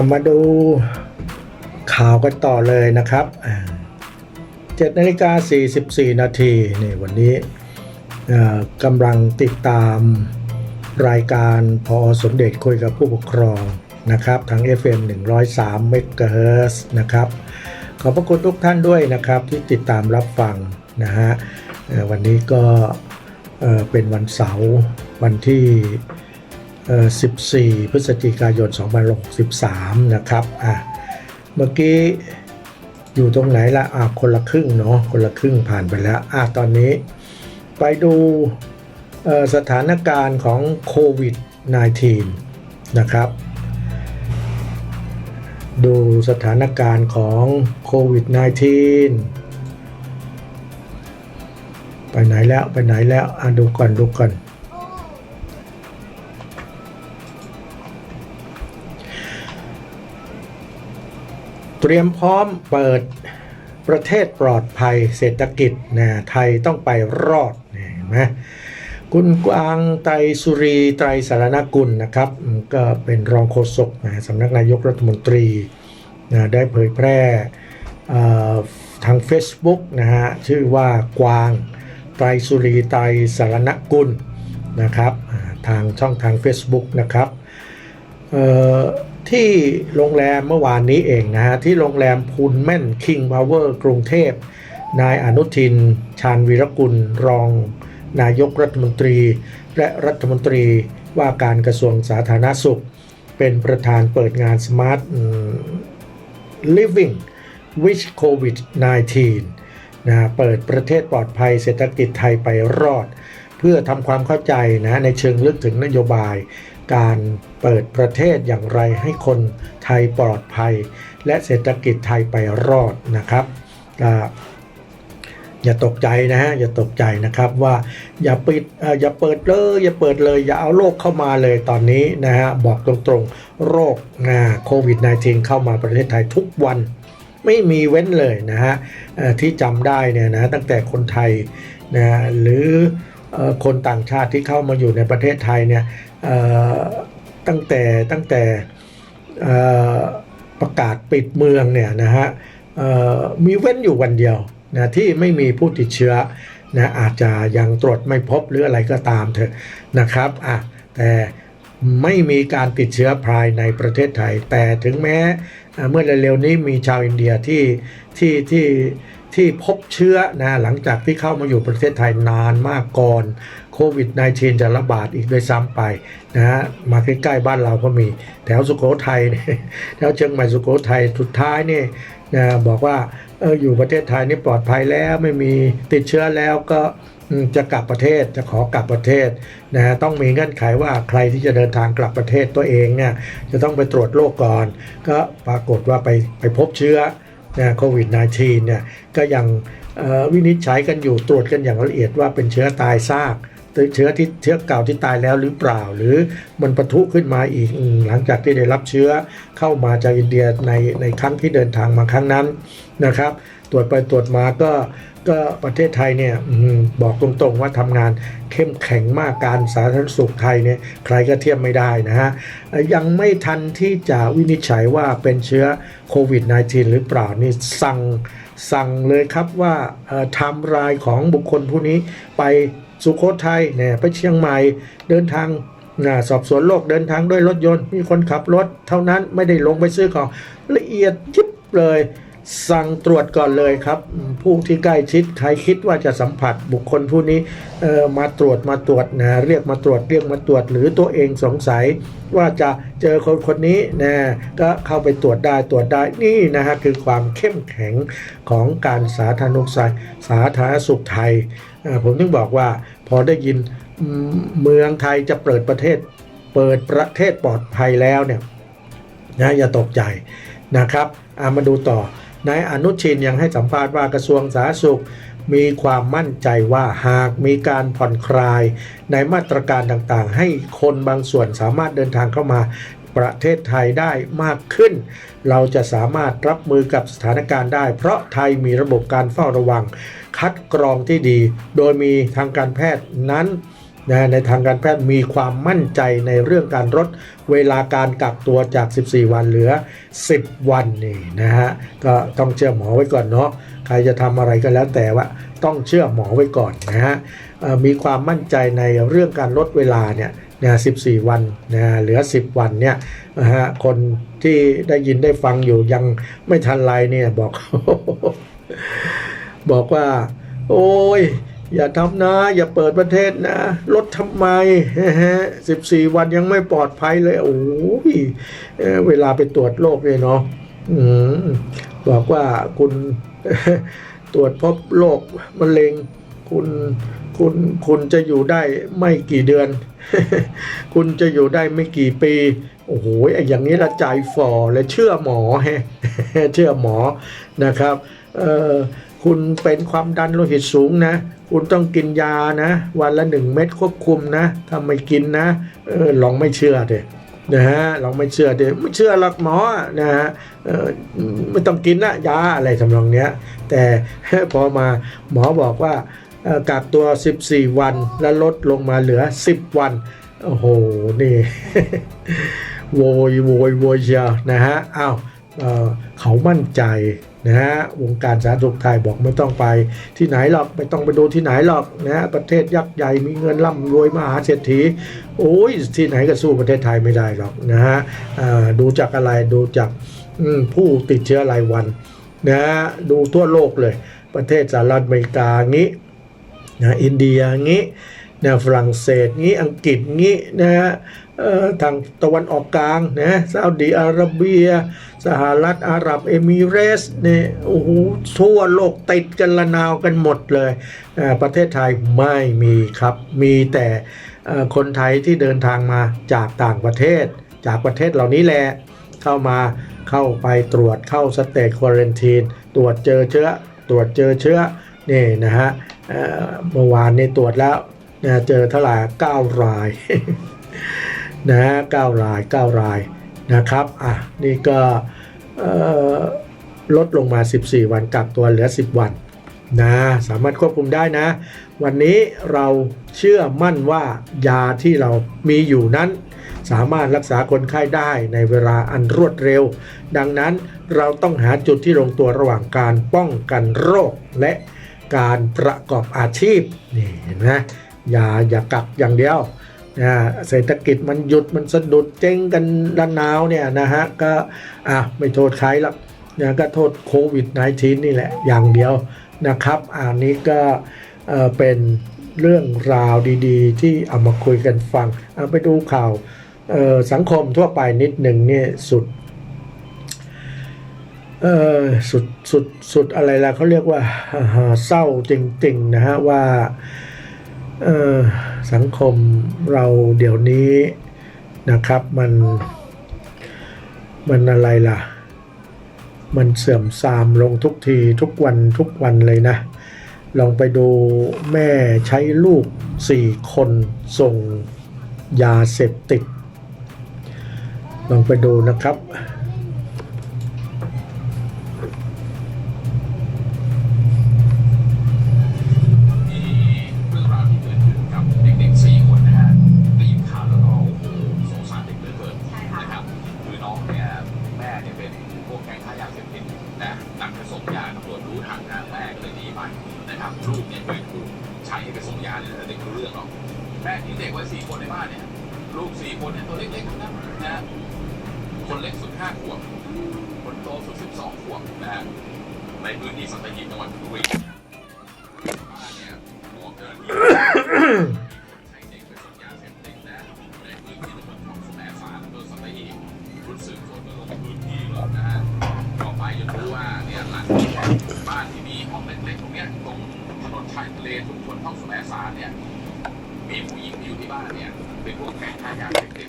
ามาดูข่าวกันต่อเลยนะครับอ่า7นาฬิกา44นาทีนี่วันนี้กำลังติดตามรายการพอสมเด็จคุยกับผู้ปกครองนะครับทาง FM 103 MHz นะครับ ขอบพระคุณทุกท่านด้วยนะครับที่ติดตามรับฟังนะฮะวันนี้ก็เอ่อเป็นวันเสาร์วันที่ 14 พฤศจิกายน 2563 นะครับอะเมื่อกี้อยู่ตรงไหนละอะคนละครึ่งเนาะคนละครึ่งผ่านไปแล้วอะตอนนี้ไปดูสถานการณ์ของโควิด -19 นะครับ ดูสถานการณ์ของโควิด -19 ไปไหนแล้วไปไหนแล้วอะดูก่อนดูก่อน เตรียมพร้อมเปิดประเทศปลอดภัยเศรษฐกิจนะไทยต้องไปรอดนะเห็นไหมคุณกวางไตรสุรีไตรสารนกุลนะครับ ก็เป็นรองโฆษกนะสำนักนายกรัฐมนตรีนะได้เผยแพร่ทาง Facebook นะฮะชื่อว่ากวางไตรสุรีไตรสารนกุลนะครับทางช่องทาง Facebook นะครับเที่โรงแรมเมื่อวานนี้เองนะฮะ ที่โรงแรมพูลแม่นคิงพาวเวอร์กรุงเทพ นายอนุทิน ชาญวีรกุล รอง นายกรัฐมนตรี และรัฐมนตรีว่าการกระทรวงสาธารณสุข เป็นประธานเปิดงาน Smart อืม Living with COVID-19 นะเปิดประเทศปลอดภัยเศรษฐกิจไทยไปรอด เพื่อทำความเข้าใจนะในเชิงลึกถึงนโยบาย การเปิดประเทศอย่างไรให้คนไทยปลอดภัย และเศรษฐกิจไทยไปรอดนะครับอย่าตกใจนะฮะอย่าตกใจนะครับว่าอย่าปิดอย่าเปิดเลยอย่าเปิดเลย อย่าเอาโรคเข้ามาเลยตอนนี้นะฮะบอกตรงๆโรคโควิด -19 เข้ามาประเทศไทยทุกวันไม่มีเว้นเลยนะฮะที่จำได้เนี่ยนะตั้งแต่คนไทยนะหรือ คนต่างชาติที่เข้ามาอยู่ในประเทศไทยเนี่ยตั้งแต่ตั้งแต่ประกาศปิดเมืองเนี่ยนะฮะมีเว้นอยู่วันเดียวนะที่ไม่มีผู้ติดเชื้อนะอาจจะยังตรวจไม่พบหรืออะไรก็ตามเถอะนะครับอะแต่ไม่มีการติดเชื้อภายในประเทศไทย แต่ถึงแม้เมื่อเร็วๆนี้มีชาวอินเดียที่ที่ที่ ที่พบเชื้อนะหลังจากที่เข้ามาอยู่ประเทศไทยนานมากก่อนโควิด -19 จะระบาดอีกด้วยซ้ำไปนะฮะมาใกล้ๆบ้านเราก็มี แถวสุโขทัยเนี่ยแถวเชียงใหม่สุโขทัยสุดท้ายนี่นะบอกว่าเอออยู่ประเทศไทยนี่ปลอดภัยแล้วไม่มีติดเชื้อแล้วก็จะกลับประเทศจะขอกลับประเทศนะฮะต้องมีเงื่อนไขว่าใครที่จะเดินทางกลับประเทศตัวเองเนี่ยจะต้องไปตรวจโรคก่อน ก็ปรากฏว่าไปไปพบเชื้อ นะโควิด -19 เนี่ยก็ยังวินิจฉัยกันอยู่ตรวจกันอย่างละเอียดว่าเป็นเชื้อตายซาก เชื้อที่เชื้อเก่าที่ตายแล้วหรือเปล่า หรือมันปะทุขึ้นมาอีกหลังจากที่ได้รับเชื้อเข้ามาจากอินเดียในในครั้งที่เดินทางมาครั้งนั้นนะครับ ตรวจไปตรวจมาก็ก็ประเทศไทยเนี่ยบอกตรงๆว่าทำงานเข้มแข็งมากการสาธารณสุขไทยเนี่ยใครก็เทียบไม่ได้นะฮะยังไม่ทันที่จะวินิจฉัยว่าเป็นเชื้อโควิด -19 หรือเปล่านี่สั่งสั่งเลยครับว่าไทม์ไลน์ของบุคคลผู้นี้ไป สุโขทัยเนี่ยไปเชียงใหม่เดินทางนะสอบสวนโรคเดินทางด้วยรถยนต์ มีคนขับรถ เท่านั้นไม่ได้ลงไปซื้อของละเอียดยิบเลย สั่งตรวจก่อนเลยครับ ผู้ที่ใกล้ชิดใครคิดว่าจะสัมผัสบุคคลผู้นี้มาตรวจมาตรวจนะเรียกมาตรวจเรียกมาตรวจ หรือตัวเองสงสัยว่าจะเจอคนคนนี้นะก็เข้าไปตรวจได้ตรวจได้นี่นะฮะคือความเข้มแข็งของการสาธารณสุขสาธารณสุขไทย ผมถึงบอกว่าพอได้ยินเมืองไทยจะเปิดประเทศ เปิดประเทศปลอดภัยแล้วเนี่ยนะอย่าตกใจนะครับามาดูต่อ นายอนุชินยังให้สัมภาษณ์ว่ากระทรวงสาธารณสุข มีความมั่นใจว่าหากมีการผ่อนคลาย ในมาตรการต่างๆ ให้คนบางส่วนสามารถเดินทางเข้ามาประเทศไทยได้มากขึ้น เราจะสามารถรับมือกับสถานการณ์ได้ เพราะไทยมีระบบการเฝ้าระวัง คัดกรองที่ดี โดยมีทางการแพทย์นั้น นะในทางการแพทย์มีความมั่นใจในเรื่องการลดเวลาการกักตัวจาก 14 วันเหลือ 10 วันนี่นะฮะก็ต้องเชื่อหมอไว้ก่อนเนาะใครจะทำอะไรก็แล้วแต่ว่าต้องเชื่อหมอไว้ก่อนนะฮะมีความมั่นใจในเรื่องการลดเวลาเนี่ยนะ14 วันนะเหลือ 10 วันเนี่ยนะฮะคนที่ได้ยินได้ฟังอยู่ยังไม่ทันไรเนี่ยบอก บอกว่า โอ้ย อย่าทำนะ อย่าเปิดประเทศนะลดทำไมสิบสี่วันยังไม่ปลอดภัยเลยโอ้ยเอเวลาไปตรวจโรคเนี่ยเนาะอบอกว่าคุณตรวจพบโรคมะเร็ง คุณคุณคุณจะอยู่ได้ไม่กี่เดือน คุณจะอยู่ได้ไม่กี่ปี โอ้โหไอ้อย่างนี้ละใจฝ่อเลยเชื่อหมอแฮะเชื่อหมอนะครับ เออ คุณเป็นความดันโลหิตสูงนะ คุณต้องกินยานะ วันละหนึ่งเม็ดควบคุมนะถ้าไม่กินนะเออลองไม่เชื่อเถอะนะฮะลองไม่เชื่อเถอะไม่เชื่อหรอกหมอนะฮะเออไม่ต้องกินนะยาอะไรทำนองเนี้ย แต่พอมาหมอบอกว่ากักตัว 14 วันแล้วลดลงมาเหลือ 10 วัน โอ้โห นี่ โวยโวยโวยเชียวนะฮะอ้าวเขามั่นใจ นะฮะวงการสาธารณสุขไทยบอกไม่ต้องไปที่ไหนหรอกไม่ต้องไปดูที่ไหนหรอกนะฮะประเทศยักษ์ใหญ่มีเงินร่ำรวยมหาเศรษฐีโอ้ยที่ไหนก็สู้ประเทศไทยไม่ได้หรอกนะฮะดูจากอะไรดูจากผู้ติดเชื้อรายวันนะฮะดูทั่วโลกเลย ประเทศสหรัฐอเมริกางี้นะอินเดียงี้ นะฝรั่งเศสงี้อังกฤษงี้นะฮะทางตะวันออกกลางนะซาอุดิอาระเบีย สหรัฐอาหรับเอมิเรสเนี่ยโอ้โหทั่วโลกติดกันละนาวกันหมดเลยประเทศไทยไม่มีครับ มีแต่คนไทยที่เดินทางมาจากต่างประเทศ จากประเทศเหล่านี้แหละเข้ามาเข้าไปตรวจเข้าสเตจควอรันทีนตรวจเจอเชื้อ ตรวจเจอเชื้อนี่นะฮะเอ่อเมื่อวานนี้ตรวจแล้ว นะเจอเท่าไหร่9รายนะฮะ9ราย 9 รายนะครับอะนี่ก็ลดลงมา 14 วันกักตัวเหลือ 10 วันนะสามารถควบคุมได้นะ วันนี้เราเชื่อมั่นว่ายาที่เรามีอยู่นั้น สามารถรักษาคนไข้ได้ในเวลาอันรวดเร็ว ดังนั้นเราต้องหาจุดที่ลงตัวระหว่างการป้องกันโรคและการประกอบอาชีพนี่เห็นไหม อย่าอย่ากักอย่างเดียวนะเศรษฐกิจมันหยุดมันสะดุดเจ๊งกันระนาวเนี่ยนะฮะก็อะไม่โทษใครหรอกนะก็โทษโควิด -19 นี่แหละอย่างเดียวนะครับอันนี้ก็เออเป็นเรื่องราวดีๆ ที่เอามาคุยกันฟังเอาไปดูข่าวสังคมทั่วไปนิดหนึ่งเนี่ยสุดเออสุดสุดสุดอะไรล่ะเขาเรียกว่าเศร้าจริงๆนะฮะว่า สังคมเราเดี๋ยวนี้นะครับมันมันอะไรล่ะ มันเสื่อมทรามลงทุกทีทุกวันทุกวันเลยนะ ลองไปดูแม่ใช้ลูกสี่คนส่งยาเสพติด ลองไปดูนะครับ นะครับลูกเนี่ยเคยถูกใช้ให้ไปส่งยาเนี่ยเด็กรู้เรื่องหรอกแม่ทิ้งเด็กไว้สี่คนในบ้านเนี่ยลูกสี่คนเนี่ยตัวเล็กๆทั้งนั้นนะคนเล็กสุดห้าขวบคนโตสุดสิบสองขวบนะฮะในพื้นที่สัตหีบจังหวัดชลบุรีบ้านเนี่ยบอกเดินที่ ชุมชนห้องสมัยสารเนี่ยมีผู้หญิงที่อยู่ที่บ้านเนี่ยเป็นพวกแก๊งค้ายาเสพติด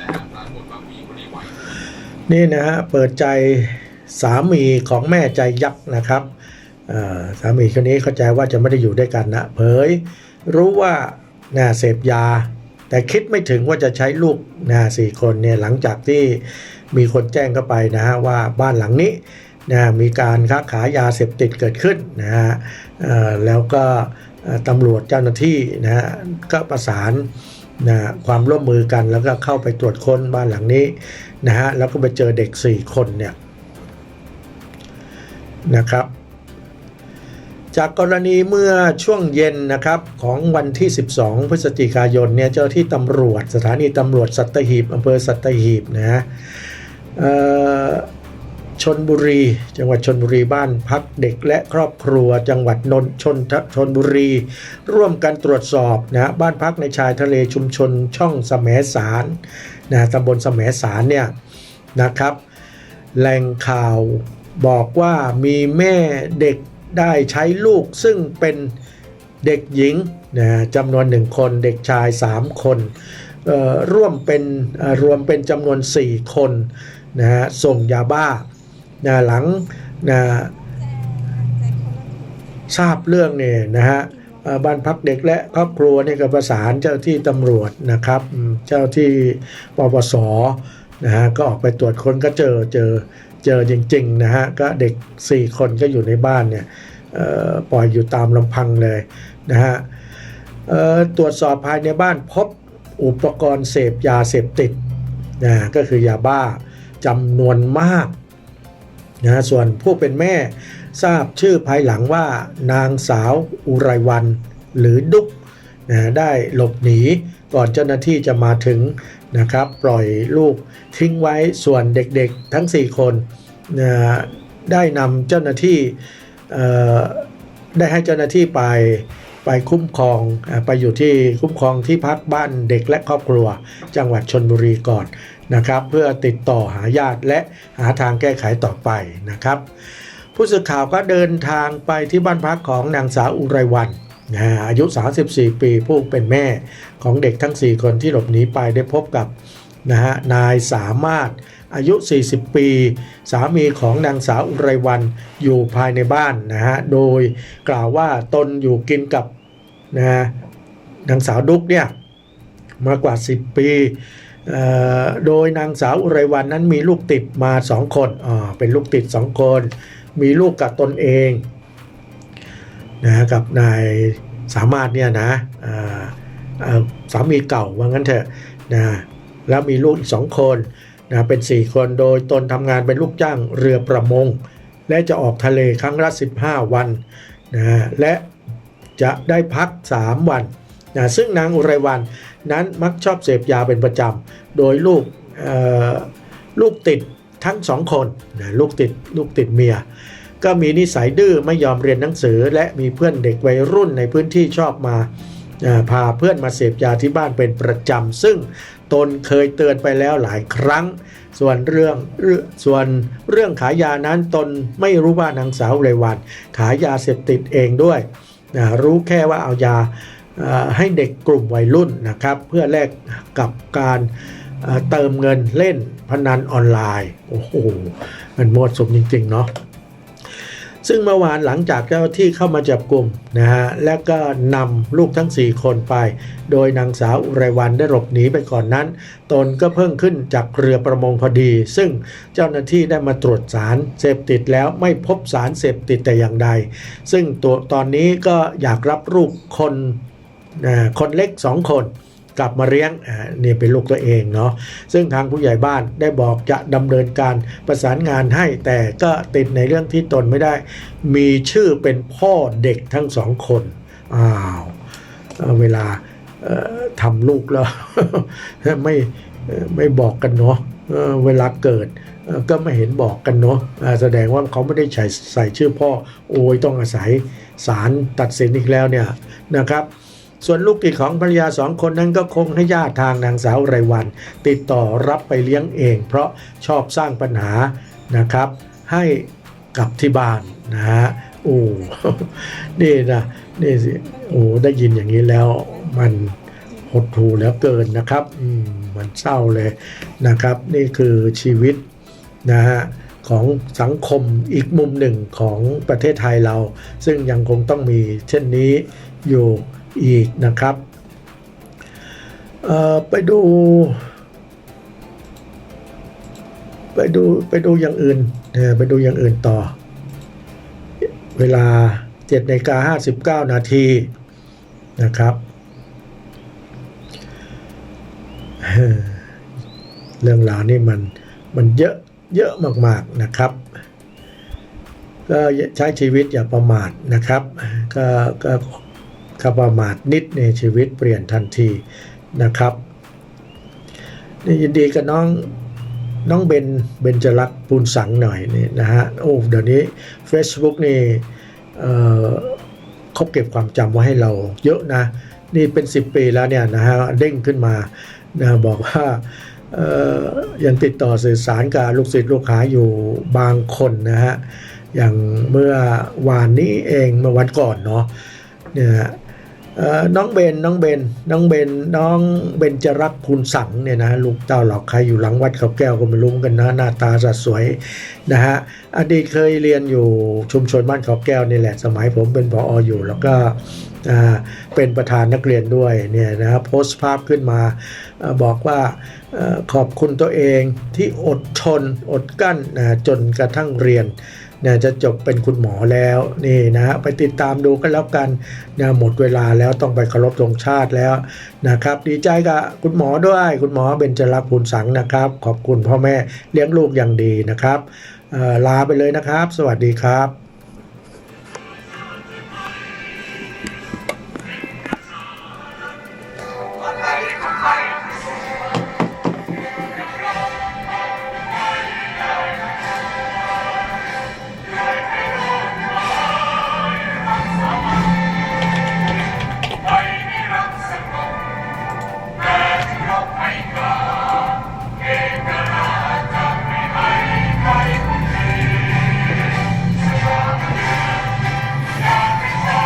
นะฮะปรากฏว่าผู้หญิงคนนี้ไหวนี่นะฮะเปิดใจสามีของแม่ใจยักษ์นะครับสามีคนนี้เข้าใจว่าจะไม่ได้อยู่ด้วยกันนะเผย รู้ว่าน่าเสพยา แต่คิดไม่ถึงว่าจะใช้ลูกนะสี่คนเนี่ยหลังจากที่มีคนแจ้งเข้าไปนะฮะว่าบ้านหลังนี้นะมีการค้าขายยาเสพติดเกิดขึ้นนะฮะแล้วก็ ตำรวจเจ้าหน้าที่นะฮะก็ประสานนะความร่วมมือกันแล้วก็เข้าไปตรวจค้นบ้านหลังนี้นะฮะแล้วก็ไปเจอเด็ก 4 คนเนี่ยนะครับ จากกรณีเมื่อช่วงเย็นนะครับของวันที่ 12 พฤศจิกายนเนี่ยเจ้าที่ตำรวจสถานีตำรวจสัตหีบอำเภอสัตหีบนะฮะเอ่อ ชนบุรี จังหวัดชนบุรีบ้านพักเด็กและครอบครัว จังหวัดนนชนชนบุรี ร่วมกันตรวจสอบนะบ้านพักในชายทะเลชุมชนช่องแสมสารนะตำบลแสมสารเนี่ยนะครับแหล่งข่าวบอกว่ามีแม่เด็กได้ใช้ลูกซึ่งเป็นเด็กหญิงนะจำนวนหนึ่งคนเด็กชาย 3 คนร่วมเป็นรวมเป็นจำนวน 4 คนนะฮะส่งยาบ้า นะหลังนะทราบเรื่องเนี่ยนะฮะบ้านพักเด็กและครอบครัวนี่ก็ประสานเจ้าที่ตำรวจนะครับ เจ้าที่ปปสนะฮะก็ออกไปตรวจค้นก็เจอเจอเจอจริงๆนะฮะก็เด็ก 4 คนก็อยู่ในบ้านเนี่ยปล่อยอยู่ตามลำพังเลยนะฮะตรวจสอบภายในบ้านพบอุปกรณ์เสพยาเสพติดนะก็คือยาบ้าจำนวนมาก นะฮะส่วนผู้เป็นแม่ทราบชื่อภายหลังว่านางสาวอุไรวันหรือดุกนะได้หลบหนีก่อนเจ้าหน้าที่จะมาถึงนะครับ ปล่อยลูกทิ้งไว้ส่วนเด็กๆทั้ง 4 คนนะได้นำเจ้าหน้าที่ได้ให้เจ้าหน้าที่ไปไปคุ้มครองไปอยู่ที่คุ้มครองที่พักบ้านเด็กและครอบครัว จังหวัดชนบุรีก่อน นะครับ เพื่อติดต่อหาญาติและหาทางแก้ไขต่อไปนะครับ ผู้สื่อข่าวก็เดินทางไปที่บ้านพักของนางสาวอุไรวันนะอายุ 34 ปีผู้เป็นแม่ของเด็กทั้ง 4 คนที่หลบหนีไปได้พบกับนะฮะนายสามารถอายุ 40 ปี สามีของนางสาวอุไรวันอยู่ภายในบ้านนะฮะโดยกล่าวว่าตนอยู่กินกับนะนางสาวดุกเนี่ยมากว่า 10 ปี โดยนางสาวอุไรวันนั้นมีลูกติดมา2คนอ่าเป็นลูกติด2คน มีลูกกับตนเองนะกับนายสามารถเนี่ยนะสามีเก่าว่างั้นเถอะนะแล้วมีลูกอีกสองคนนะเป็น 4 คนโดยตนทำงานเป็นลูกจ้างเรือประมง และจะออกทะเลครั้งละ 15 วันนะและจะได้พัก 3 วันนะซึ่งนางอุไรวัน นั้นมักชอบเสพยาเป็นประจำ โดยลูกลูกติดทั้งสองคนนะลูกติดลูกติดเมีย ก็มีนิสัยดื้อไม่ยอมเรียนหนังสือ และมีเพื่อนเด็กวัยรุ่นในพื้นที่ชอบมาพาเพื่อนมาเสพยาที่บ้านเป็นประจำ ซึ่งตนเคยเตือนไปแล้วหลายครั้ง ส่วนเรื่องเรื่อส่วนเรื่องขายยานั้นตนไม่รู้ว่านางสาวเรวัน ขายยาเสพติดเองด้วย รู้แค่ว่าเอายา ให้เด็กกลุ่มวัยรุ่นนะครับ เพื่อแลกกับการเติมเงินเล่นพนันออนไลน์ โอ้โห มันมวดสมจริง ๆ เนาะซึ่งเมื่อวานหลังจากเจ้าที่เข้ามาจับกลุ่มนะฮะ และก็นำลูกทั้ง 4 คนไป โดยนางสาวอุไรวันได้หลบหนีไปก่อนนั้น ตนก็เพิ่งขึ้นจากเรือประมงพอดี ซึ่งเจ้าหน้าที่ได้มาตรวจสารเสพติดแล้วไม่พบสารเสพติดแต่อย่างใด ซึ่งตัวตอนนี้ก็อยากรับลูกคน คนเล็ก 2 คนกลับมาเลี้ยงนี่เป็นลูกตัวเองเนาะซึ่งทางผู้ใหญ่บ้านได้บอกจะดำเนินการประสานงานให้แต่ก็ติดในเรื่องที่ตนไม่ได้ มีชื่อเป็นพ่อเด็กทั้งสองคนอ้าวเอ่อเวลาทำลูกแล้วไม่ไม่บอกกันเนาะเเวลาเกิดก็ไม่เห็นบอกกันเนาะแสดงว่าเขาไม่ได้ใส่ใส่ชื่อพ่อ โอ้ยต้องอาศัยศาลตัดสินอีกแล้วเนี่ยนะครับ ส่วนลูกติดของภรรยาสองคนนั้นก็คงให้ญาติทางนางสาวไรวัน ติดต่อรับไปเลี้ยงเอง เพราะชอบสร้างปัญหานะครับ ให้กับที่บ้านนะฮะโอ้นี่นะนี่สิโอ้ได้ยินอย่างนี้แล้วมันหดหูแล้วเกินนะครับอืมมันเศร้าเลยนะครับ นี่คือชีวิตนะฮะของสังคมอีกมุมหนึ่งของประเทศไทยเรา ซึ่งยังคงต้องมีเช่นนี้อยู่ อีกนะครับไปดู ไปดูไปดูอย่างอื่นไปดูอย่างอื่นต่อ เวลา7นาฬิกา59 นาทีนะครับเอ่อเรื่องราวนี่มันมันเยอะเยอะมากๆนะครับ ก็ใช้ชีวิตอย่าประมาทนะครับ ก็ก็ ก็ประมาทนิดในชีวิตเปลี่ยนทันทีนะครับนี่ยินดีกับน้องน้องเบนเบนจรักปูนสังหน่อยนี่นะฮะโอ้เดี๋ยวนี้ Facebook นี่เขาเก็บความจำไว้ให้เราเยอะนะ นี่เป็น 10 ปีแล้วเนี่ยนะฮะเด้งขึ้นมานะบอกว่ายังติดต่อสื่อสารกับลูกศิษย์ลูกหาอยู่บางคนนะฮะอย่างเมื่อวานนี้เองเมื่อวันก่อนเนาะเนี่ย น้องเบนน้องเบนน้องเบนน้องเบนจะรักษ์ภูลสังเนี่ยนะลูกเต้าหล่าใครอยู่หลังวัดเขาแก้วก็ไม่รู้กันนะหน้าตาสดสวยนะฮะอดีตเคยเรียนอยู่ชุมชนบ้านเขาแก้วนี่แหละสมัยผมเป็นผอออยู่แล้วก็เป็นประธานนักเรียนด้วยเนี่ยนะโพสต์ภาพขึ้นมาบอกว่าขอบคุณตัวเองที่อดทนอดกั้นจนกระทั่งเรียน นี่ยจะจบเป็นคุณหมอแล้วนี่นะไปติดตามดูกันแล้วกันนะหมดเวลาแล้วต้องไปเคารพธงชาติแล้วนะครับ ดีใจกับคุณหมอด้วย คุณหมอเบญจรักษ์ภูลสังนะครับ ขอบคุณพ่อแม่เลี้ยงลูกอย่างดีนะครับลาไปเลยนะครับ สวัสดีครับ